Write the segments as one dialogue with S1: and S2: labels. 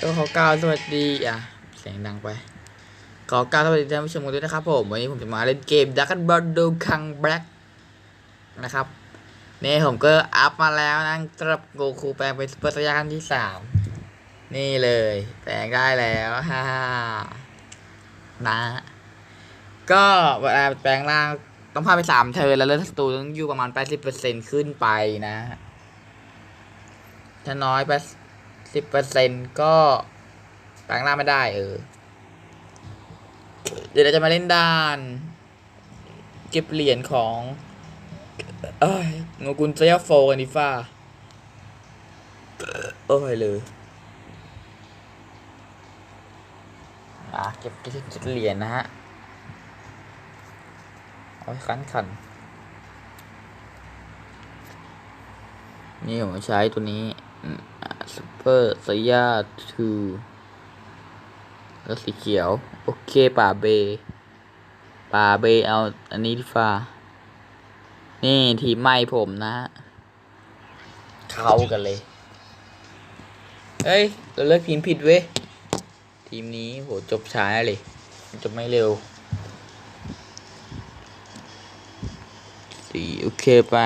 S1: ก็ขอกล่าวสวัสดีอะ เสียงดังไป ขอกล่าวสวัสดีท่านผู้ชมกันด้วยนะครับผมวันนี้ผมจะมาเล่นเกม Dark b o r d o Kang Black นะครับนี่ผมก็อัพมาแล้วนะสำหรับโกคูแปลงเป็นซุปเปอร์สยานที่สามนี่เลย แปลงได้แล้วฮ่านะ ก็เวลาแปลงร่างต้องพาไปสามเทิร์แล้วเลือดศัตรูต้องอยู่ประมาณแปดสิบเปอร์เซ็นขึ้นไปนะ ถ้าน้อยไป สิบเปอร์เซ็นต์ก็แปลงร่างไม่ได้เออ เดี๋ยวเราจะมาเล่นด่าน เก็บเหรียญของ เอ้ยงูกุลเซียโฟกันดิฟ้าโอ้ยเลยอะเก็บเก็บเหรียญนะฮะเอาคันขันนี่ผมใช้ตัวนี้ ซูเปอร์สยาทูแล้วสีเขียว โอเค ป่าเบ ป่าเบเอา อันนี้ดีฟ้า นี่ทีมใหม่ผมนะฮะเข้ากันเลย เฮ้ย เราเลือกทีมผิดเว้ย ทีมนี้โหจบช้าเลยจบไม่เร็วสีโอเคไป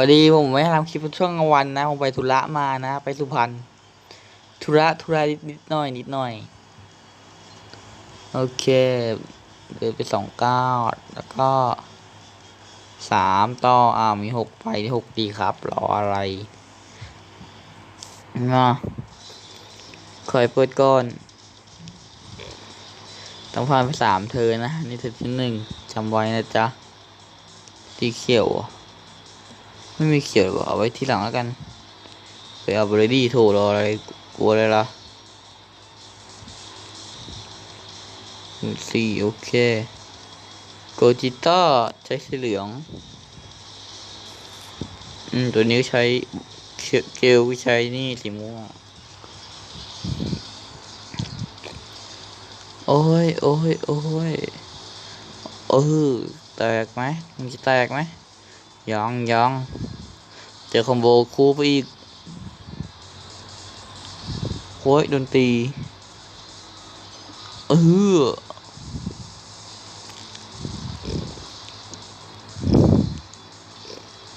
S1: พอดีผมไม่ได้ทำคลิปช่วงกลางวันนะ ผมไปธุระมานะ ไปสุพรรณธุระธุระนิดนิดหน่อยนิดหน่อย โอเคเดินไปสองเก้าแล้วก็สามต่ออ่ามีหกไปที่หกดีครับ รออะไรนะคอยเปิดก่อนต้องผ่านไปสามเธอนะ นี่เธอที่หนึ่งจำไว้นะจ๊ะสีเขียวอะ ไม่มีเขียวหรอเอาไว้ที่หลังแล้วกัน ไปเอาบรดี้โถรออะไรกลัวเลยล่ะหนึ่งสี่โอเค โกจิต้าใช้สีเหลือง อืม ตัวนี้ใช้เกเกลใช้นี่สีม่วงโอ้ย โอ้ย โอ้ย เออ แตกไหมมันจะแตกไหมยังยัง เจอคอมโบคู่ไปอีกโอ้ยดนตรีเออ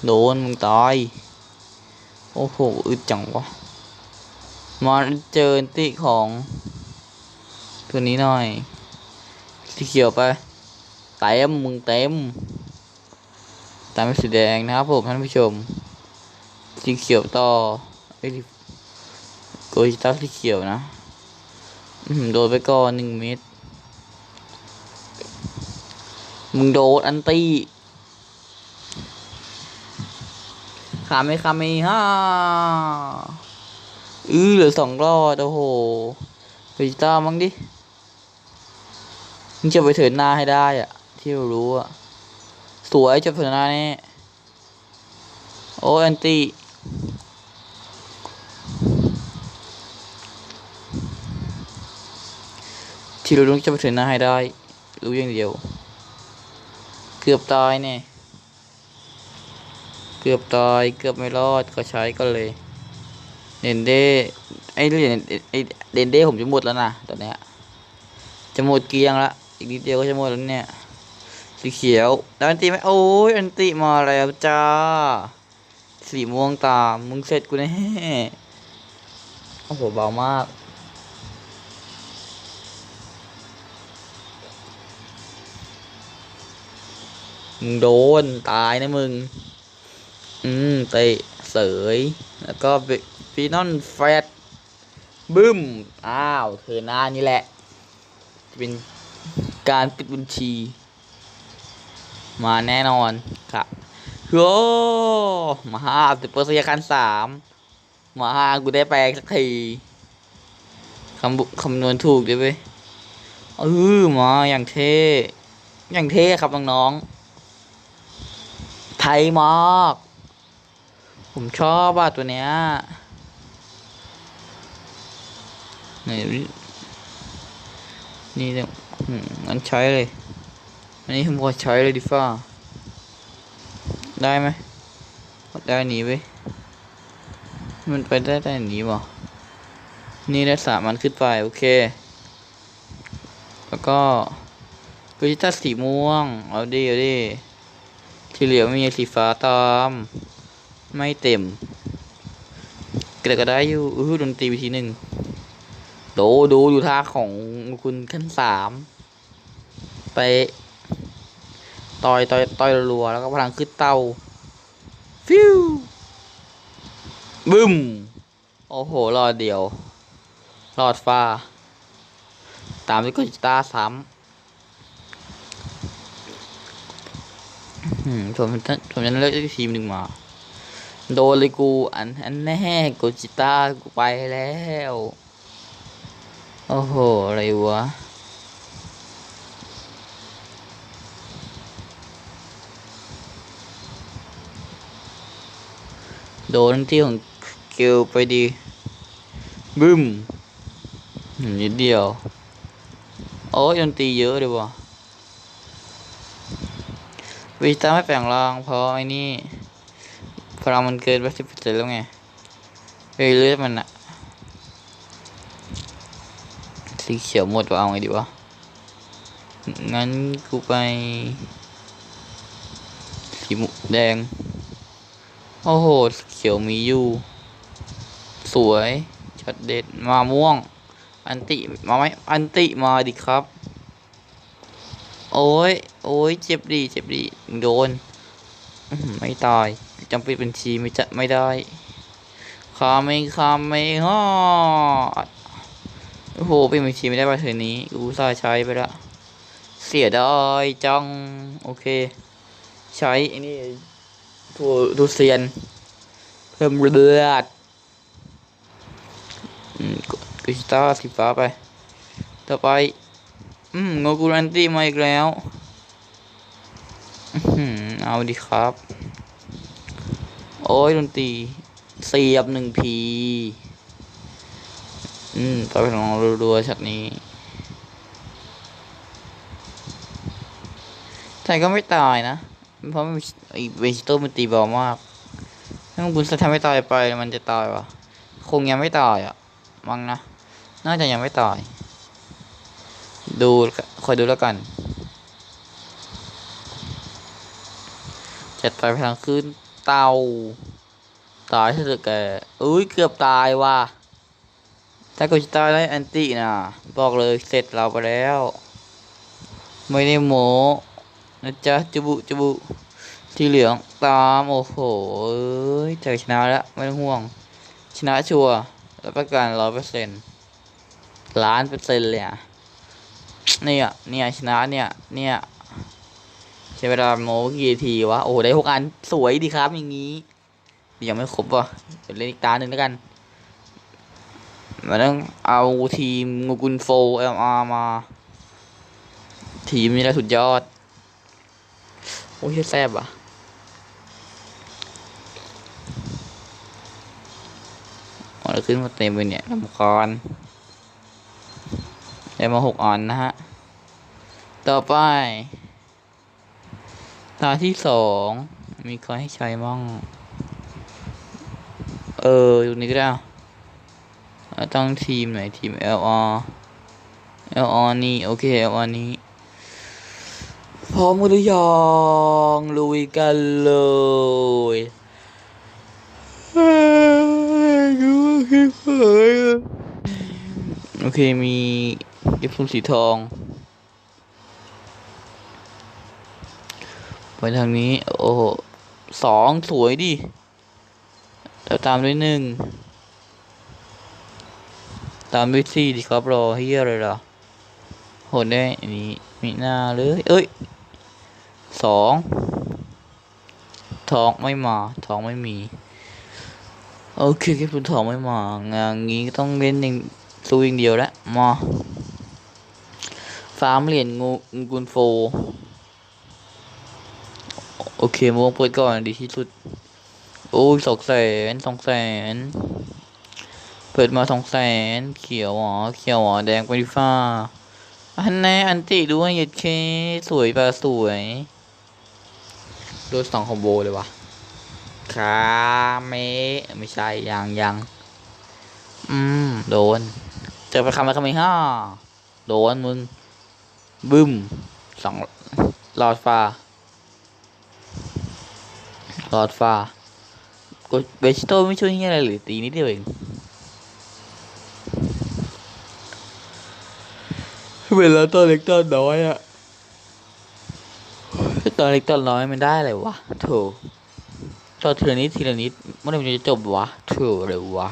S1: โดนมึงตาย โอ้โห อึดจังวะ มาเจอติของตัวนี้หน่อยสีเขียวไปเต็มมึงเต็มตามเป็นสีแดงนะครับผมท่านผู้ชม สีเขียวต่อไอ้โกจิต้าสีเขียวนะโดนไปก่อนหนึ่งเม็ดมึงโดนอันตี้ขาไม่ขาไม่ฮ่าอื้อเหลือสองรอด โอ้โหโกจิต้ามั้งดิมึงจะไปเถินหน้าให้ได้อะที่เรารู้อะสวยจบสนทนาแน่โอ้แอนตี้ ที่เราต้องจะไปถึงหน้าให้ได้ รู้อย่างเดียว เกือบตายเนี่ย เกือบตาย เกือบไม่รอด ก็ใช้ก็เลย เดนเด้ไอเหรียญไอเดนเด้ผมจะหมดแล้วนะตอนเนี้ย จะหมดเกลียงละ อีกนิดเดียวก็จะหมดแล้วเนี่ย สีเขียวแล้วอันติไหมโอ้ยอันติมาแล้วจ้า สีม่วงตาม มึงเสร็จกูแน่โอ้โหเบามาก มึงโดนตายนะมึง อืมเตะเสย แล้วก็ฟีนอนแฟตบึ้ม อ้าว เธอหน้านี่แหละ จะเป็นการปิดบัญชี มาแน่นอนครับโอ้มาห้าสิบเปอร์เซ็นต์คันสามมาห้ากูได้แปลงสักทีคำบุคำนวณถูกด้วยเว้ยเออมาอย่างเท่ อย่างเท่ครับน้องๆ ไทยมากผมชอบอะตัวเนี้ยนี่นี่เนี่ยอืมงั้นใช้เลย อันนี้ผมขอใช้เลยดิฟ้า ได้ไหมได้หนีไป มันไปได้แต่อย่างนี้วะนี่ได้สามมันขึ้นไป โอเค แล้วก็กุจิต้าสีม่วง เอาดิเอาดิ ที่เหลือมีสีฟ้าตาม ไม่เต็มแต่ก็ได้อยู่อื้อดนตรีวิธีหนึ่งดูดูดูท่าของคุณขั้นสามไปต่อยต่อยต่อยรัวแล้วก็พลังขึ้นเตาฟิวบึ้ม โอ้โหรอดเดียวรอดฟ้า ตามด้วยกุจิต้าซ้ำ อืมผมจะผมจะเลือกทีมหนึ่งมา โดนเลยกูอันอันแน่กุจิต้ากูไปแล้ว โอ้โห อะไรวะโดนที่ของเกลไปดีบึ้มอืมนิดเดียว โอ้ยดนตรีเยอะเลยวะ วิตาไม่แปลงร่างเพราะไอ้นี่พลังมันเกินไปสิบเปอร์เซ็นต์แล้วไงเฮ้ยเลือดมันอะสีเขียวหมดว่าเอาไงดีวะ งั้นกูไป สีมุแดง โอ้โหสีเขียวมีอยู่ สวยช็อตเด็ดมาม่วง อันติมาไหมอันติมาดิครับ โอ้ย โอ้ย เจ็บดี เจ็บดี โดนไม่ตายจำเป็นบัญชีไม่จะไม่ได้คาไม่คาไม่ฮอดโอ้โหเป็นบัญชีไม่ได้ป่ะเธอนี้กูซ่าใช้ไปละ เสียดายจัง โอเค ใช้ไอ้นี่ตัวดูเซียน เพิ่มเลือดกกชิต้าสีฟ้าไป ต่อไป อืมโงกุรันตี้มาอีกแล้ว เอาดิครับ โอ้ยดนตรีเสียบหนึ่งพีอืมต่อไปลองรัวๆช็อตนี้แต่ก็ไม่ตายนะ เพราะมันไอเวจิโต้มันตีเบามากถ้าบุญสะทำไม่ตายไปมันจะตายวะคงยังไม่ตายอะมั้งนะ น่าจะยังไม่ตาย ดูคอยดูแล้วกัน จัดไปพลังขึ้นเตาตายเถอะแกอุ้ยเกือบตายว่ะถ้ากูจะตายได้แอนตี้นะบอกเลยเสร็จเราไปแล้ว ไม่ได้โมนะจ๊ะจุบุจุบุที่เหลืองตามโอ้โหเอ้ยจะชนะแล้วไม่ต้องห่วง ชนะชัวร์รับประกันร้อยเปอร์เซ็นต์ล้านเปอร์เซ็นต์เลยอะเนี่ยเนี่ยชนะเนี่ยเนี่ย ช้เวลาโมกี่ทีวะ โอ้โห ได้หกอัน สวยดีครับอย่างนี้ ยังไม่ครบว่ะเดี๋ยวเล่นอีกตาหนึ่งแล้วกันมาต้องเอาทีมงูกุนโฟเอ็มอาร์มา ทีมนี้แหละสุดยอด โอ้ยแซ่บอะมันขึ้นมาเต็มเลยเนี่ยลำคอญได้มาหกอันนะฮะ ต่อไป ตาที่สองมีใครให้ใช้มั่งเออตรงนี้ก็ได้ตั้งทีมไหนทีม LR LR นี่ โอเค LR นี้ พร้อมหรือยังลุยกันเลยโอเค มีเก็บซุนสีทอง ไปทางนี้ โอ้โหสองสวยดิแล้วตามด้วยหนึ่งตามด้วยสี่ดิครับรอเฮียอะไรล่ะโหดได้อันนี้มีหน้าเลยเอ้ยสองทองไม่มาทองไม่มี โอเคแค่คุณทองไม่มางานงี้ก็ต้องเล่นอย่างสู้อย่างเดียวแล้วมาฟาร์มเหรียญงูกุนโฟ โอเคมวงเปิดก่อนดีที่สุด โอ้ยสองแสนสองแสนเปิดมาสองแสนเขียวอ๋อเขียวอ๋อแดงไปฟ้า อันแน่อันติด้วยเหยียดเคสวยปะสวยโดนสองคอมโบเลยวะคาเมะไม่ใช่ยังยังอืมโดน เจอไปคำไปคำไปห้าโดนมึงบึ้มสองหลอดฟ้า หลอดฟ้ากูเบชิโต้ไม่ช่วยเงี้ยอะไรเลยตีนิดเดียวเองเวลาตอนเล็กตอนน้อยอะตอนเล็กตอนน้อยมันได้อะไรวะโถตอนทีละนิดทีละนิดเมื่อไหร่มันจะจบวะโถเลยวะ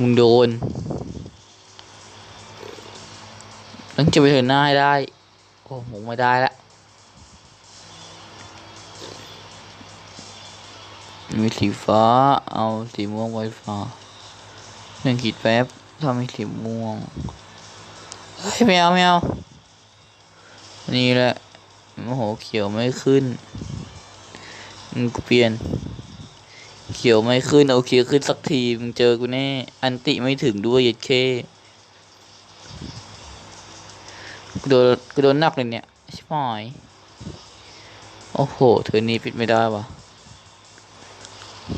S1: มึงโดน ต้องจะไปถินหน้าให้ได้ โอ้มึงไม่ได้ละมีสีฟ้า เอาสีม่วงไว้ฟ้าหนึ่งขีดแป๊บทำให้สีม่วง เฮ้ยไม่เอาไม่เอา นี่แหละโอ้โหเขียวไม่ขึ้นมึงเปลี่ยน เขียวไม่ขึ้นเอาเขียวขึ้นสักทีมึงเจอกูแน่ อันติไม่ถึงด้วยย็ดเค กูโดนกูโดนหนักเลยเนี่ยชิบหายโอ้โหเธอนี้ปิดไม่ได้วะ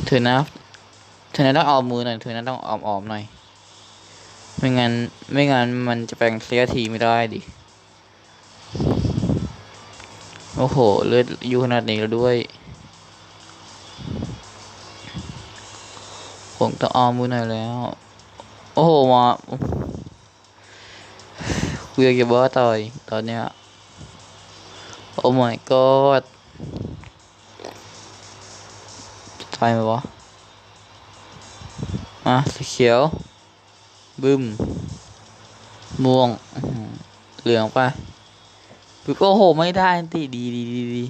S1: เธอนะเธอนะต้องเอามือหน่อยเธอนะต้องออมออมหน่อยไม่งั้นไม่งั้นมันจะแปลงเสียทีไม่ได้ดิโอ้โหเลือดอยู่ขนาดนี้แล้วด้วยผมต้องออมมือหน่อยแล้ว โอ้โหมา คุยกับบ้าต่อยตอนเนี้ยโอ้ my god ตายไหมวะอะสีเขียวบึ้มม่วง เหลืองไปปึ๊บโอ้โห ไม่ได้ติดีดีดีดี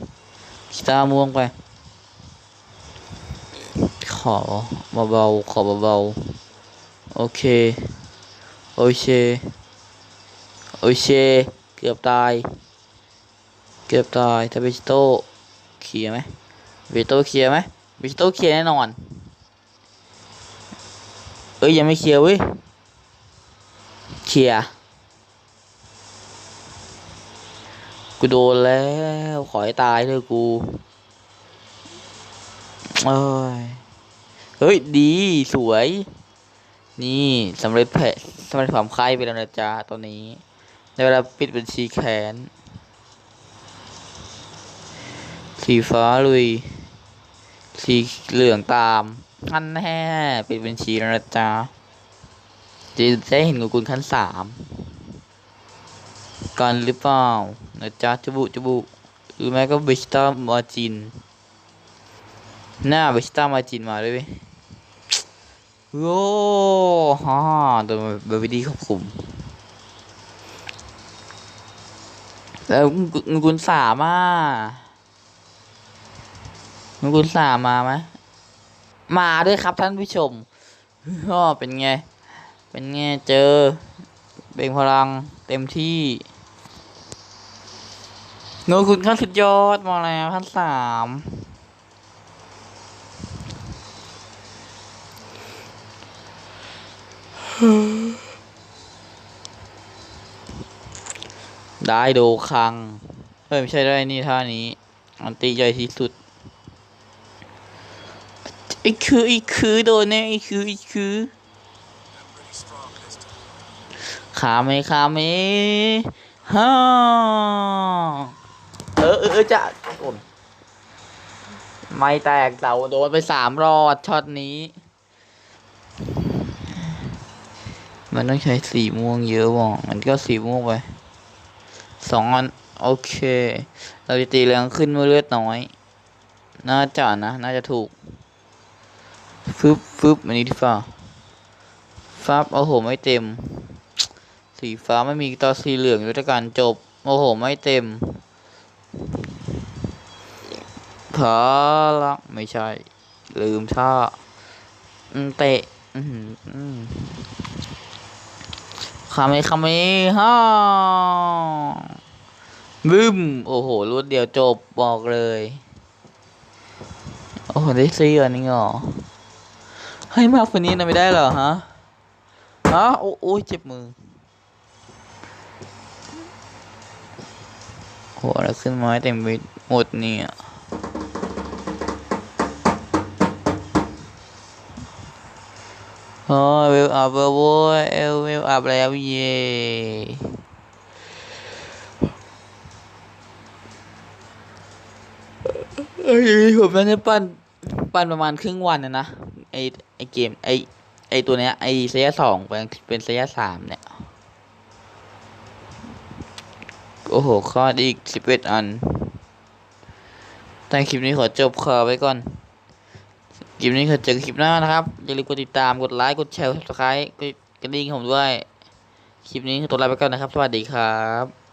S1: กีตาม่วงไป ขอเบาๆขอเบาๆโอเค โอเค โอเคเกือบตาย เกือบตายถ้าเบชิโต้เคลียร์ไหมเบชิโต้เคลียร์ไหมเบชิโต้เคลียร์แน่นอน เอ้ยยังไม่เคลียร์เว้ย เคลียร์กูโดนแล้ว ขอให้ตายเถอะกูเอ้ยเฮ้ย ดีสวย นี่สำเร็จแผลสำเร็จความไข้ไปแล้วนะจ๊ะตอนนี้ ในเวลาปิดบัญชีแขน สีฟ้าลุย สีเหลืองตามขั้นแน่ปิดบัญชีแล้วนะจ๊ะจะได้เห็นกุลขั้นสามกันหรือเปล่านะจ๊ะจบุจบุหรือแม้ก็เบสตามาจิน หน้าเบสตามาจินมาด้วยเว้ยโอ้ฮ่าโดนเบบีดีควบคุม แล้วเงินกุลสามอะเงินกุลสามมาไหมมาด้วยครับท่านผู้ชมก็เป็นไง เป็นไงเจอเบ่งพลังเต็มที่เงินคุณขั้นสุดยอดมาแล้วขั้นสาม ได้โดคัง เอ้ย ไม่ใช่ได้นี่ท่านี้ อันตีใหญ่ที่สุดไอ้คือไอ้คือโดนแน่ไอ้คือไอ้คือขาไหมขาไหมฮ่าเออเออจะโอนไม่แตกเสาโดนไปสามรอดช็อตนี้ มันต้องใช้สีม่วงเยอะว่ะมันก็สีม่วงไป สองอันโอเค เราจะตีแรงขึ้นเมื่อเลือดน้อย น่าจะนะ น่าจะถูกฟึบฟึบอันนี้ที่ฟ้าฟ้าโอ้โห ไม่เต็ม สีฟ้าไม่มีต่อสีเหลืองยุทธการจบ โอ้โห ไม่เต็มพลังไม่ใช่ ลืมท่าอืมเตะอืมอืมคาเมคาเมฮ่า บึ้ม โอ้โหรวดเดียวจบบอกเลย โอ้โห ได้ซีอันนี้เหรอให้มากกว่านี้นะไม่ได้เหรอฮะฮะโอ้โอ้ยเจ็บมือแล้วขึ้นมาให้เต็มไปหมดเนี่ยโอ้ยเวลอัพแล้วเว้ยเอลเวอัพแล้วเย่ เอ้ยผมน่าจะปั้นปั้นประมาณครึ่งวันนะนะไอไอเกมไอไอตัวเนี้ยไอเซียสองเป็นเป็นเซียสามเนี่ย โอ้โหข้อดอีกสิบเอ็ดอันแต่คลิปนี้ขอจบข่าไว้ก่อน คลิปนี้ขอเจอกันคลิปหน้านะครับ อย่าลืมกดติดตามกดไลค์กดแชร์กด subscribe กดกระดิ่งผมด้วย คลิปนี้ขอตัวลาไปก่อนนะครับ สวัสดีครับ